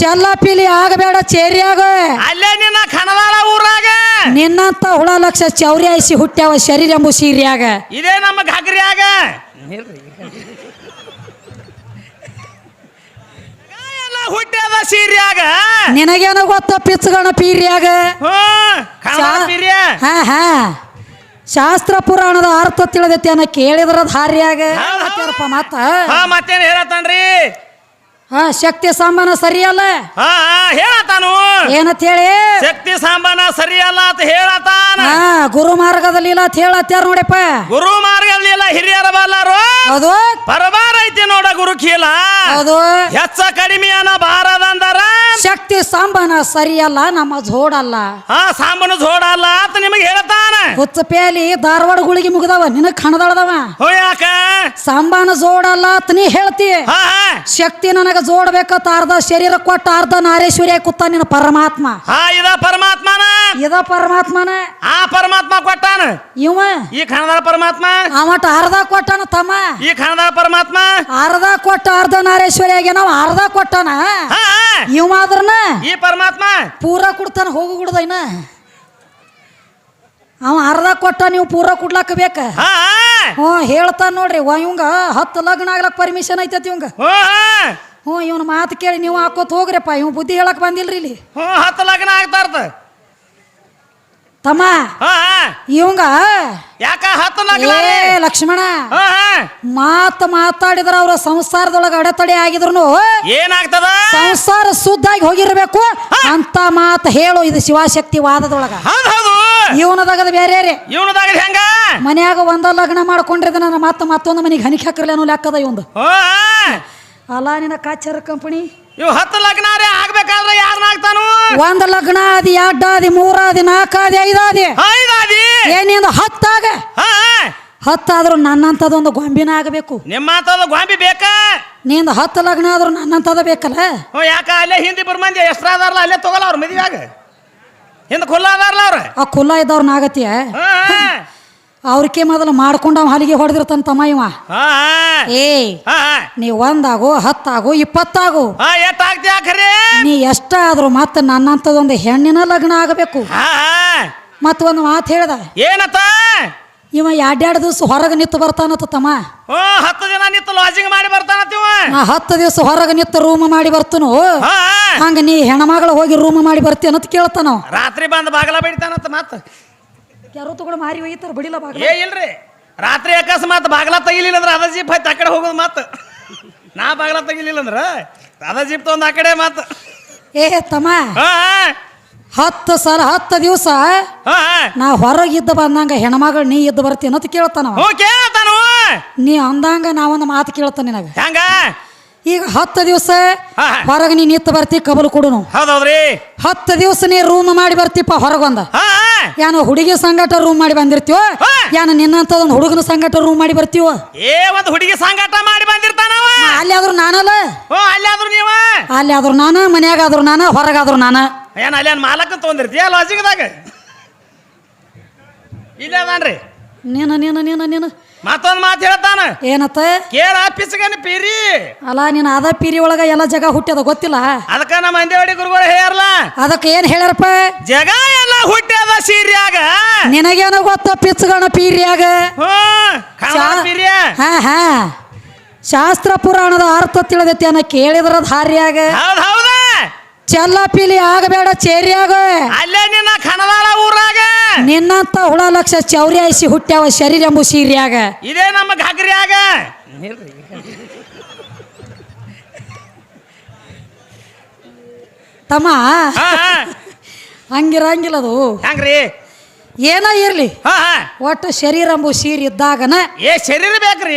ಚಲ್ಲಪಿಲಿ ಆಗಬೇಡ ಚೇರಿಯಾಗ ಅಲ್ಲೇ ನಿನ್ನ ಕಣದಾಳ ಊರಾಗ. ನಿನ್ನಂತ ಹುಳ ಲಕ್ಷ ಚೌರಿ ಐಸಿ ಹುಟ್ಟ್ಯಾವ ಶರೀರ ಎಂಬು ಸೀರಿಯಾಗ ಇದೇ ನಮ್ಮ ಘಾಗ್ರಿಯಾಗ. ಎಲ್ಲ ಹುಟ್ಟ್ಯಾದ ಸೀರ್ಯಾಗ. ನಿನಗೇನ ಗೊತ್ತ ಪಿಚ್ಚಗಣ ಪೀರ್ಯಾಗ? ಹಾ ಹಾ. ಶಾಸ್ತ್ರ ಪುರಾಣದ ಅರ್ಥ ತಿಳಿದೈತಿ ಅನ್ನ ಕೇಳಿದ್ರ. ಮತ್ತೇನಪ್ಪ ಮತ್ತ. ಮತ್ತೇನ್ ಹೇಳತ್ತಾನ್ರಿ? ಹಾ ಶಕ್ತಿ ಸಾಮಾನ ಸರಿಯಲ್ಲ? ಹಾ ಹಾ ಹೇಳತಾನು ಏನಂತ ಹೇಳಿ? ಶಕ್ತಿ ಸಾಂಬನ ಸರಿಯಲ್ಲ ಅಂತ ಹೇಳತಾನ ಹಾ ಗುರು ಮಾರ್ಗದಲ್ಲಿ ಇಲ್ಲ ಅಂತ ಹೇಳತ್ತಾರ ನೋಡಪ್ಪ. ಗುರು ಮಾರ್ಗದಲ್ಲಿ ಲೀಲಾ ಹಿರಿಯರ ಬಲ್ಲಾರು. ಹೌದು. ಪರಬಾರ ಐತಿ ನೋಡ ಗುರು ಕೀಲ ಹೌದು. ಹೆಚ್ಚ ಕಡಿಮೆ ಅನ್ನ ಬಾರದಂದರ ಶಕ್ತಿ ಸರಿ ಸರಿಯಲ್ಲ ನಮ್ಮ ಜೋಡಲ್ಲ ಹಾ ಸಾಂಬನು ಜೋಡಲ್ಲ ಅಂತ ನಿಮಗೆ ಹೇಳ್ತಾನ ಹುಚ್ಚ ಪೇಲಿ ಧಾರವಾಡ ಗುಳಿಗೆ ಮುಗಿದವ ನಿನಗ್ ಕಣದಳದವ. ಯಾಕ ಸಂಬಾನ ಜೋಡಲ್ಲ ಅಂತ ನೀ ಹೇಳ್ತಿ. ಶಕ್ತಿ ನನಗ ಜೋಡ್ಬೇಕಂತ ಅರ್ಧ ಶರೀರ ಕೊಟ್ಟ ಅರ್ಧ ನಾರೇಶ್ವರಿ ಕೂತ ನಿನ್ನ ಪರಮಾತ್ಮ. ಹಾ ಇದ ಪರಮಾತ್ಮನ ಇದ ಪರಮಾತ್ಮನ? ಆ ಪರಮಾತ್ಮ ಕೊಟ್ಟಾನ? ಇವ? ಈ ಖಾನದಾಳ ಪರಮಾತ್ಮ? ಅವಟ ಅರ್ಧ ಕೊಟ್ಟನ ತಮ್ಮ? ಈ ಖಾನದಾಳ ಪರಮಾತ್ಮ? ಅರ್ಧ ಕೊಟ್ಟ ಅರ್ಧ ನಾರೇಶ್ವರಿ ಆಗಿ ನಾವು ಅರ್ಧ ಕೊಟ್ಟನ? ಹಾ ಹಾ. ಇವ ಆದ್ರನ ಈ ಪರಮಾತ್ಮ? ಪೂರ ಕೊಡ್ತಾನ ಹೋಗು ಗುಡ್ದೈನ ಅವ ಅರ್ಧ ಕೊಟ್ಟ ನೀವು ಪೂರ ಕುಡ್ಲಕ್ಕ ಬೇಕ? ಹಾ ಹಾ. ಹ್ಞೂ ಹೇಳ್ತಾನ ನೋಡ್ರಿ ವ ಇವಂಗ ಹತ್ತು ಲಗ್ನ ಆಗ್ಲಕ್ ಪರ್ಮಿಷನ್ ಐತತಿ ಇವಂಗ? ಹ್ಞೂ ಹಾ. ಹ್ಞೂ ಇವನ ಮಾತು ಕೇಳಿ ನೀವು ಹಾಕೋತ್ ಹೋಗ್ರಿಪ್ಪ ಇವ್ ಬುದ್ಧಿ ಹೇಳಕ್ ಬಂದಿಲ್ರಿ ಇಲ್ಲಿ. ಹ್ಞೂ ಹತ್ತು ಲಗ್ನ ಆಗ್ತಾರ್ತ. ತಮ್ಮ ಹಾ. ಇವಂಗ ಯಾಕ ಹತ್ತು ಏ ಲಕ್ಷ್ಮಣ ಮಾತ ಮಾತಾಡಿದ್ರ ಅವ್ರ ಸಂಸಾರದೊಳಗ ಅಡೆತಡೆ ಆಗಿದ್ರು ಏನಾಗ್ತದ? ಸಂಸಾರ ಶುದ್ಧಾಗಿ ಹೋಗಿರ್ಬೇಕು ಅಂತ ಮಾತು ಹೇಳು ಇದು ಶಿವಶಕ್ತಿ ವಾದದೊಳಗ. ಹೌದ್ ಇವನದಾಗದ ಬೇರೆ ರೀ. ಇವನದಾಗ ಹೆಂಗ? ಮನ್ಯಾಗ ಒಂದ ಲಗ್ನ ಮಾಡ್ಕೊಂಡಿದ್ರೆ ನನ್ನ ಮತ್ತೆ ಮತ್ತೊಂದು ಮನೆಗೆ ಹನಿಕೆ ಹಾಕಿರ್ಲಿ ಅನ್ನೋ ಲೆಕ್ಕದ ಇವಂದು. ಅಲ್ಲ ನಿನ್ನ ಕಾಚರ ಕಂಪನಿ? ಇವ್ ಹತ್ತು ಲಗ್ನ ರೀ ಯಾರನ್ನಾಗ್ತಾನು ಒಂದ್ ಲಗ್ನ ಅದಿ ಎರಡಾದಿ ಆದಿ ಮೂರಾದಿ ನಾಲ್ಕಾದಿ ಐದಾದಿ ಐದಾದಿ ಏನಿಂದ ಹತ್ತಾಗ ಹತ್ತಾದ್ರು ನನ್ನಂಥದೊಂದು ಗೊಂಬಿನ ಆಗಬೇಕು. ನಿಮ್ಮ ಮಾತದ ಗೊಂಬಿ ಬೇಕ? ನಿಂದ ಹತ್ತು ಲಗ್ನ ಆದ್ರೂ ನನ್ನಂತದ ಬೇಕಲ್ಲ? ಹ್ಞೂ ಯಾಕ? ಅಲ್ಲೇ ಹಿಂದಿ ಬರ್ ಮಂದಿ ಎಷ್ಟ್ರ ಅದಾರಲ್ಲ ಅಲ್ಲೇ ತಗೋಲ್ಲ ಅವ್ರ ಮದುವೆಯಾಗ. ಹಿಂದೆ ಖುಲ್ಲ ಅದಾರಲ್ಲ ಅವ್ರ. ಆ ಕುಲ್ಲ ಇದ್ದವ್ರನ್ನ ಆಗತ್ತೆ ಅವ್ರಕ್ಕೆ ಮೊದಲು ಮಾಡ್ಕೊಂಡವ ಹಲಿಗೆ ಹೊಡೆದಿರ್ತಾನ ತಮ್ಮ ಇವ. ಹಾ ಏ ಹಾ ನೀ ಒಂದಾಗು ಹತ್ತಾಗು ಇಪ್ಪತ್ತಾಗು. ಹಾ ಎಷ್ಟ ಆಗ್ತಿ ಖರೆ ನೀ ಎಷ್ಟಾದ್ರೂ ಮತ್ತೆ ಹೆಣ್ಣಿನ ಲಗ್ನ ಆಗಬೇಕು. ಹಾ ಮತ್ತ ಒಂದು ಮಾತು ಹೇಳ್ದ. ಏನತ್ತ? ಇವ ಎರಡೆರಡು ದಿವಸ ಹೊರಗೆ ನಿಂತು ಬರ್ತಾನತ್ತ ತಮ್ಮ ಓ ಹತ್ತು ದಿನ ನಿಂತು ಲಾಜಿಂಗ್ ಮಾಡಿ ಬರ್ತಾನ ನಾ ಹತ್ತು ದಿವಸ ಹೊರಗೆ ನಿಂತು ರೂಮ್ ಮಾಡಿ ಬರ್ತನು. ಹಾ ಹಂಗ ನೀ ಹೆಣ್ಮಗಳು ಹೋಗಿ ರೂಮ್ ಮಾಡಿ ಬರ್ತೀಯ ಅಂತ ಕೇಳ್ತಾನ ರಾತ್ರಿ ಬಂದು ಬಾಗಲ ಬಡಿತಾನತ್ತ ಮತ್ತ. ಯಾರು ತಗೊಂಡು ಮಾರಿ ಒಯ್ತಾರ ಬಡಿಲ ಬಾಗಿಲ? ಏ ಇಲ್ರಿ. ರಾತ್ರಿ ಅಕಸ್ಮಾತ್ ಬಾಗಲ ತೆಗಿಲಿಲ್ಲ ಅಂದ್ರೆ ಅದ ಜೀಪ್ ಹತ್ತಿ ಆ ಕಡೆ ಹೋಗೋದು ಮಾತು. ನಾ ಬಾಗಲ ತೆಗಿಲಿಲ್ಲ ಅಂದ್ರೆ ಅದ ಜೀಪ್ ತೊಗೊಂಡು ಆ ಕಡೆ ಮಾತು. ಏ ತಮ್ಮ. ಹಾ ಹತ್ತು ಸಲ ಹತ್ತು ದಿವಸ ಹಾ ನಾ ಹೊರಗಿದ್ದ ಬಂದಂಗ ಹೆಣ್ಮಗಳು ನೀ ಇದ್ದು ಬರ್ತೀನಿ ಅಂತ ಕೇಳ್ತಾನ ಹ್ಞೂ ಕೇಳ್ತಾನು ನೀ ಅಂದಂಗ ಒಂದು ಮಾತು ಕೇಳ್ತಾನೆ ನಿನಗೆ. ಹೆಂಗ? ಈಗ ಹತ್ತು ದಿವಸ ಹಾ. ಹೊರಗೆ ನೀನ್ ನಿಂತು ಬರ್ತಿ ಕಬಲು ಕೊಡುನು. ಹೌದೌದ್ರಿ. ಹತ್ತು ದಿವಸ ನೀ ರೂಮ್ ಮಾಡಿ ಬರ್ತಿಪ್ಪ ಹೊರಗೊಂದ. ಹಾ ಯಾನ ಹುಡುಗಿ ಸಂಗಟ ರೂಮ್ ಮಾಡಿ ಬಂದಿರ್ತೀವೋ ಹಾ. ನಿನ್ನಂತ ಒಂದು ಹುಡುಗನ ಸಂಗಟ ರೂಮ್ ಮಾಡಿ ಬರ್ತೀವೋ ಏ ಒಂದು ಹುಡುಗಿ ಸಂಗಾಟ ಮಾಡಿ ಬಂದಿರ್ತಾನವ ಅಲ್ಲಿ ಆದ್ರೂ ನಾನಲ್ಲ? ಓ ಅಲ್ಲಿ ಆದ್ರೂ ನೀವ. ಅಲ್ಲಿ ಆದ್ರೂ ನಾನ ಮನ್ಯಾಗ ಆದ್ರೂ ನಾನ ಹೊರಗಾದ್ರೂ ನಾನ. ಏನ್ ಅಲ್ಲಿ ಮಾಲಕ ತೊಗೊಂಡಿರ್ತೀಯ ಲಾಜಿಕ್ದಾಗ ಇಲ್ಲ ಅದಾನ್ರಿ ನೀನ ನೀನ ನೀನ ನೀನ. ಮತ್ತೊಂದು ಮಾತು ಹೇಳ್ತಾನ. ಏನತ್ತ? ಕೇಳ ಪಿಸ್ಗನ ಪೀರಿ. ಅಲ್ಲ ನೀನು ಅದ ಪೀರಿ ಒಳಗ ಎಲ್ಲ ಜಗ ಹುಟ್ಟ್ಯದ ಗೊತ್ತಿಲ್ಲ? ಅದಕ್ಕ ನಮ್ಮ ಮಂದೇವಾಡಿ ಗುರುಗಳು ಹೇಳ ಅದಕ್ಕೆ ಏನ್ ಹೇಳ್ಯಾರಪ್ಪ? ಜಗ ಎಲ್ಲ ಹುಟ್ಟ್ಯದ ಸೀರಿಯಾಗ. ನಿನಗೇನು ಗೊತ್ತ ಪಿಚ್ಚಗಣ ಪೀರಿಯಾಗ? ಚಾ- ಹಾ ಹಾ. ಶಾಸ್ತ್ರ ಪುರಾಣದ ಅರ್ಥ ತಿಳಿದೈತಿ ಅನ್ನ ಕೇಳಿದ್ರ ಧಾರ್ಯಾಗ ಹೌದ್ ಹೌದ. ಚಲ್ಲಪಿಲಿ ಆಗಬೇಡ ಚೇರಿಯಾಗ ಅಲ್ಲೇ ನಿನ್ನ ಕಣದಾಳ ಊರಾಗ. ನಿನ್ನಂತ ಹುಳ ಲಕ್ಷ ಚೌರಿ ಐಸಿ ಹುಟ್ಟ್ಯಾವ ಶರೀರ ಎಂಬು ಸೀರಿಯಾಗ ಇದೇ ನಮ್ಮ ಘಾಗ್ರಿಯಾಗ ತಮ್ಮ. ಹಂಗಿರಂಗಿಲ್ಲ ಅದು. ಹೆಂಗ್ರಿ? ಏನ ಇರ್ಲಿ? ಹಾ ಹಾ. ಒಟ್ಟು ಶರೀರ ಎಂಬು ಸೀರ್ ಇದ್ದಾಗನ ಏ ಶರೀರ ಬೇಕ್ರಿ.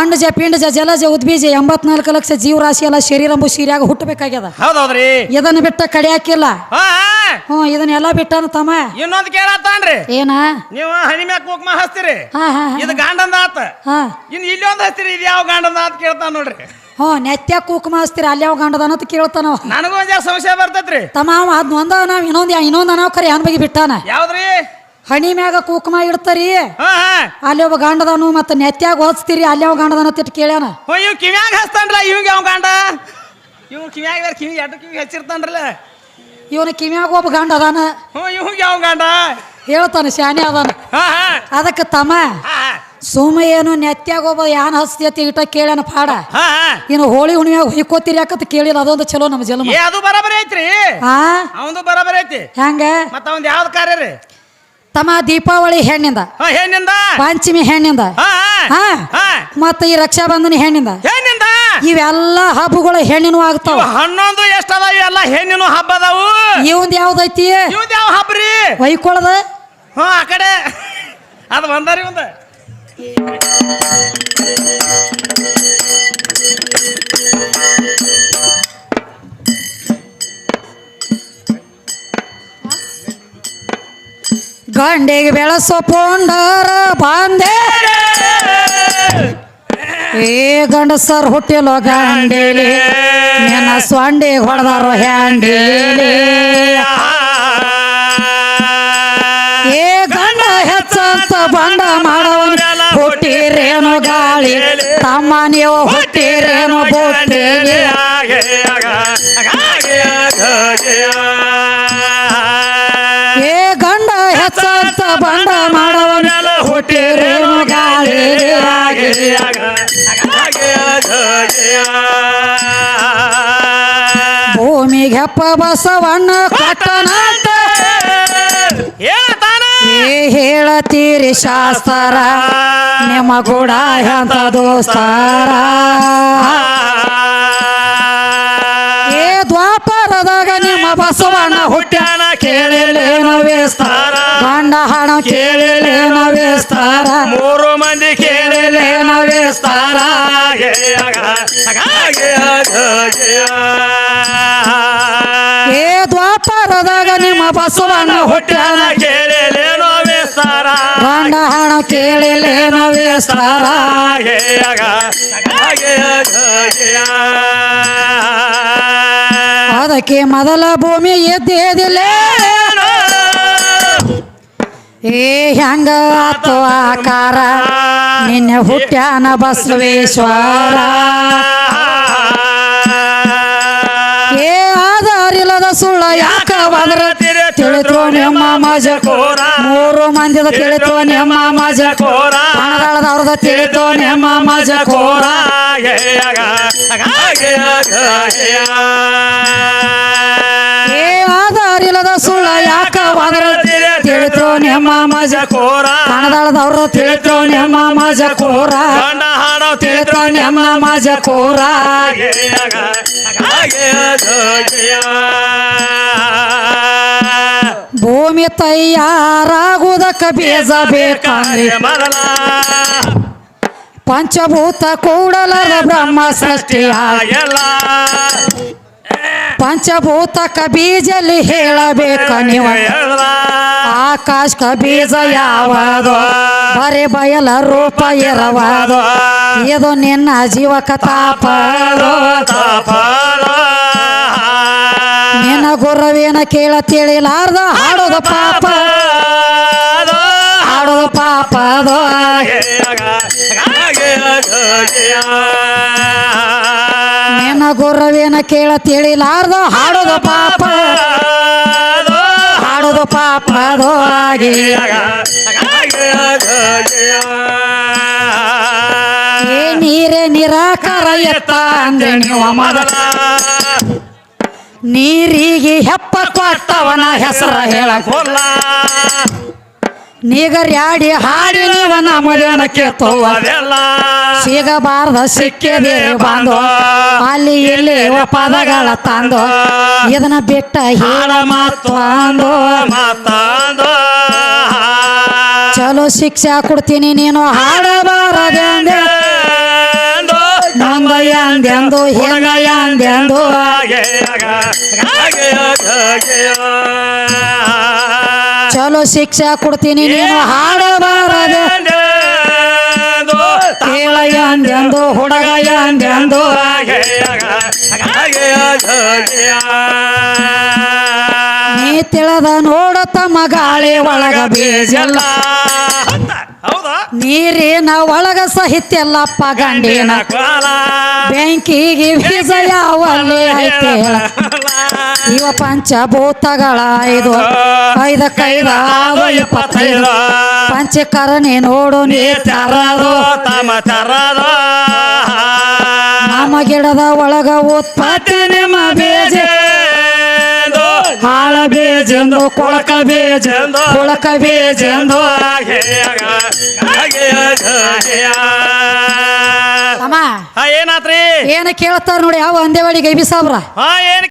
ಅಂಡಜ ಪಿಂಡಜ ಜಲಜ ಉದ್ಬೀಜ ಎಂಬತ್ನಾಲ್ಕು ಲಕ್ಷ ಜೀವರಾಶಿ ಎಲ್ಲ ಶರೀರ ಎಂಬು ಸೀರ್ಯಾಗ ಹುಟ್ಟಬೇಕಾಗ್ಯದ. ಹೌದೌದ್ರಿ. ಇದನ್ನ ಬಿಟ್ಟ ಕಡಿಯಾಕಿಲ್ಲ ಹಾ ಹಾ. ಹ್ಞೂ ಇದನ್ನೆಲ್ಲ ಬಿಟ್ಟನ ತಮ್ಮ. ಇನ್ನೊಂದ್ ಕೇಳತ್ತಾನ್ರಿ ಏನ? ನೀವು ಹನಿ ಮ್ಯಾಗ ಕುಕ್ಮ ಹಚ್ತೀರಿ. ಹಾ ಹಾ ಹಾ. ಇದು ಗಾಂಡಂದ ಆತ. ಹಾ. ಇನ್ ಇಲ್ಲೊಂದ್ ಹಚ್ತೀರಿ ಇದು ಯಾವ ಗಾಂಡಂದ ಆತ ಕೇಳ್ತಾನ ನೋಡ್ರಿ. ಹ್ಞೂ ನೆತ್ಯ ಕುಕ್ಮ ಹಚ್ತೀರ ಅಲ್ಲಿ ಯಾವ ಗಂಡದನ ಅಂತ ಕೇಳ್ತಾನವ ನನಗೂ ಒಂದ್ ಜಾಸ್ತಿ ಸಂಶಯ ಬರ್ತೈತ್ರಿ. ತಮ್ಮ ಅವ ಅದ್ ಒಂದ ನಾವ್ ಇನ್ನೊಂದ್ ಇನ್ನೊಂದ್ ಅನಾವ್ ಕರೆ ಅನ್ ಬಗ್ಗೆ ಬಿಟ್ಟಾನ. ಯಾವ್ದ್ರಿ? ಹಣಿ ಮ್ಯಾಗ ಕುಕುಮ ಇಡ್ತಾರಿ. ಹಾ ಹಾ. ಅಲ್ಲಿ ಒಬ್ಬ ಗಂಡದನು ಮತ್ತೆ ನೆತ್ಯಾಗ ಓದಿಸ್ತೀರಿ ಅಲ್ಲಿ ಅವ ಗಂಡದನ ತಿಟ್ಟು ಕೇಳ್ಯಾನ. ಹ್ಞೂ ಇವ್ ಕಿವ್ಯಾಗ ಹಚ್ತಾನ್ರಲ್ಲ ಇವಂಗೆ ಯಾವ ಗಾಂಡ? ಇವ್ ಕಿವ್ಯಾಗ ಬೇರೆ ಕಿವಿ ಎರಡು ಕಿವಿ ಹಚ್ಚಿರ್ತಾನ್ರಲ್ಲ. ಇವನ ಕಿವ್ಯಾಗ ಒಬ್ಬ ಗಂಡ ಅದಾನ. ಹ್ಞೂ ಇವಂಗೆ ಯಾವ ಗಂಡ. ಹೇಳ್ತಾನೆ ಶಾನೆ ಅದಾನ. ಹಾ ಹಾ. ಅದಕ್ಕೆ ತಮ್ಮ ಹಾ ಸುಮ್ಮ ಏನು ನೆತ್ಯಾಗ ಒಬ್ಬ ಯಾನ ಹಸ್ತಿ ಇಟ ಕೇಳ್ಯಾನ ಪಾಡ. ಹಾ ಹಾ. ಇನ್ನು ಹೋಳಿ ಹುಣ್ಣಿಮ್ಯಾಗ ಹೊಯ್ಕೋತೀರಿ ಯಾಕತ್ ಕೇಳಿಲ್ಲ ಅದೊಂದು ಚಲೋ ನಮ್ಮ ಜನ್ಮ. ಏ ಅದು ಬರಬರ ಐತ್ರಿ. ಆ? ಅವಂದು ಬರಬರ ಐತಿ. ಹೆಂಗ? ಮತ್ತ ಅವಂದ್ ಯಾವ್ದು ಕಾರ್ಯ ರೀ? ತಮ್ಮ ದೀಪಾವಳಿ ಹೆಣ್ಣಿಂದ. ಹೆಣ್ಣಿಂದ? ಪಂಚಮಿ ಹೆಣ್ಣಿಂದ. ಹಾ ಆ, ಮತ್ತೆ ಈ ರಕ್ಷಾಬಂಧನ ಹೆಣ್ಣಿಂದ. ಹೆಣ್ಣಿಂದ? ಇವೆಲ್ಲ ಹಬ್ಬಗಳು ಹೆಣ್ಣಿನೂ ಆಗ್ತಾವ. ಇವು ಹನ್ನೊಂದು ಎಷ್ಟದ ಅದಾವ ಎಲ್ಲ ಹೆಣ್ಣಿನ ಹಬ್ಬ ಅದಾವು ಇವಂದ್ ಯಾವ್ದೈತಿ? ಇವ್ದು ಯಾವ ಹಬ್ಬ ರೀ? ವೈಕೊಳದ? ಹ್ಞೂ ಆ ಕಡೆ. ಅದು ಬಂದಾರಿ ಒಂದ. ಗಂಡಿಗೆ ಬೆಳಸೋ ಪೊಂಡರ ಬಾಂದೆ ಏ ಗಂಡಸರ್ ಹುಟ್ಟಿಲೋ ಗಂಡೇಲಿ ನಿನ್ನ ಸ್ವಾಂಡಿ ಹೊಡೆದಾರೋ ಹ್ಯಾಂಡೇಲಿ ಏ ಗಂಡ ಹೆಚ್ಚಂತ ಬಂಡ ಮಾಡವನ ಹುಟ್ಟಿರೇನು ಗಾಳಿ ತಮ್ಮ ನೀವು ಹುಟ್ಟಿರೇನು ಬುಟ್ಟಿಲಿ ಹೆಚ್ಚಂತ ಬಂಡ ಮಾಡವನೆಲ್ಲ ಗಾಳಿ ಭೂಮಿಗೆ ಹೆಪ್ಪ ಬಸವಣ್ಣ ಕಟ್ಟನಂತ ಹೇಳತೀರಿ ಶಾಸ್ತ್ರ. ನಿಮ್ಮ ಕೂಡ ಅಂತ ದೋಸ್ತಾರ. ಏ ದ್ವಾಪರದಾಗ ನಿಮ್ಮ ಬಸವಣ್ಣ ಹುಟ್ಟ್ಯಾನ ಕೇಳಿಲ್ಲೇನ ವಿಸ್ತಾರ. ಗಂಡ ಹಣ ವಿಸ್ತಾರ ಮೂರು ಮಂದಿ ಕೇಳಿಲ್ಲೇನ ವಿಸ್ತಾರ ಏ ದ್ವಾಪಾರದಾಗ ನಿಮ್ಮ ಬಸವಣ್ಣ ಹುಟ್ಟ್ಯಾನ. ಕೇಳಲೇನೋ ವಿಸ್ತಾರ ಗಂಡ ಹಣ ಕೇಳಿಲ್ಲೇನ ವಿಸ್ತಾರ ಅದಕ್ಕೆ ಮೊದಲ ಭೂಮಿ ಎದ್ದೇದಿಲ್ಲ ಏ ಹೆಂಗ ಆಕಾರ? ನಿನ್ನೆ ಹುಟ್ಟ್ಯಾನ ಬಸವೇಶ್ವರ. ಏ ಆಧಾರಿಲ್ಲದ ಸುಳ್ಳ ಯಾಕ ಬದ್ರ? ತಿಳಿತು ನಿಮ್ಮ ಮಜ. ಮೂರು ಮಂದಿದ ತಿಳಿತು ನಿಮ್ಮ ಮಜ. ಹಣದಾಳದವ್ರದ ತಿಳಿತು ನಿಮ್ಮ ಮಜ. ನಿಮ್ಮ ಮಜ ಹಣದಾಳದವ್ರ ತಿಳಿತು ನಿಮ್ಮ ಮಜ ಕೋರ. ತಿಳಿತು ನಿಮ್ಮ ಮಜ ಕೋರ. ಭೂಮಿ ತಯಾರಾಗುವುದಕ್ಕ ಬೀಜ ಬೇಕಾದ್ರೆ. ಪಂಚಭೂತ ಕೂಡಲರ ಬ್ರಹ್ಮ ಸೃಷ್ಟಿಯ ಪಂಚಭೂತಕ ಕಬೀಜಲಿ ಹೇಳಬೇಕ ನೀವು. ಆಕಾಶ ಕಬೀಜ ಯಾವದು? ಬರೆ ಬಯಲ ರೂಪ ಇರವಾದೋ ಇದು ನಿನ್ನ ಜೀವಕ ತಾಪ. ನಿನ್ನ ಗುರುವೇನ ಕೇಳ ತಿಳಿಲಾರ್ದ ಹಾಡೋದು ಪಾಪ. ಹಾಡೋದು ಪಾಪದು. ನಿನ್ನ ಗೌರವೇನ ಕೇಳ ತಿಳಿಲಾರ್ದ ಹಾಡೋದು ಪಾಪ. ಹಾಡೋದು ಪಾಪದು ಆಗಿ ಏ ನೀರೇ ನಿರಾಕಾರ ಎತ್ತ ಅಂದ್ರೆ ನೀವು ಮೊದಲ. ನೀರಿಗೆ ಹೆಪ್ಪ ಕೊಟ್ಟವನ ಹೆಸರ ಹೇಳಕ್ ನೀಗರ್ಯಾಡಿ ಹಾಡಿ ನೀವ ನಮ್ಮದೇನ ಕೇತೋವ ಸಿಗಬಾರ್ದ ಸಿಕ್ಕಿದೆ ಬಂದು ಅಲ್ಲಿ ಇಲ್ಲಿ ಪದಗಳ ತಂದು ಇದನ್ನ ಬಿಟ್ಟ ಹೇಳ ಮಾತು ಅಂದು. ಚಲೋ ಶಿಕ್ಷೆ ಕೊಡ್ತೀನಿ ನೀನು. ಹಾಡಬಾರದೆಂದೆ ನಂಗ ಎಂದೆಂದು ಚಲೋ ಶಿಕ್ಷೆ ಕೊಡ್ತೀನಿ ನೀನು ಹಾಡಬಾರದು. ಕೇಳ ಎಂದೆಂದು ಹುಡುಗ ಎಂದೆಂದು ನೀ ತಿಳದ ನೋಡ ತಮ್ಮ ಗಾಳಿ ಒಳಗ ಬೀಜಲ್ಲ. ನೀರಿನ ಒಳಗ ಸಹಿತ ಎಲ್ಲಪ್ಪ ಗಂಡಿನ ಬೆಂಕಿಗೆ ಬೀಜ ಯಾವಲ್ಲಿ ಐತೆ ಹೇಳ ಪಂಚ ಭೂತಗಳ ಐದು ಐದ ಕೈದ ಇಪ್ಪತ್ತೈದು. ಪಂಚಕರಣೆ ನೋಡು ನೀ ತರದು. ತಮ ತರದು. ನಮ್ಮ ಗಿಡದ ಒಳಗ ಉತ್ಪತ್ತಿ ನಿಮ್ಮ ಬೀಜ. ಹಾಳ ಬೀಜೆಂದು ಕೊಳಕ ಬೀಜೆಂದು? ಕೊಳಕ ಬೀಜೆಂದು. ಅಮ್ಮ ಏನಾತ್ರಿ? ಏನ ಕೇಳ್ತಾರ ನೋಡಿ ಯಾವ ಅಂದೇವಾಡಿ ಗೈಬಿ ಸಾಬ್ರ ಏನ್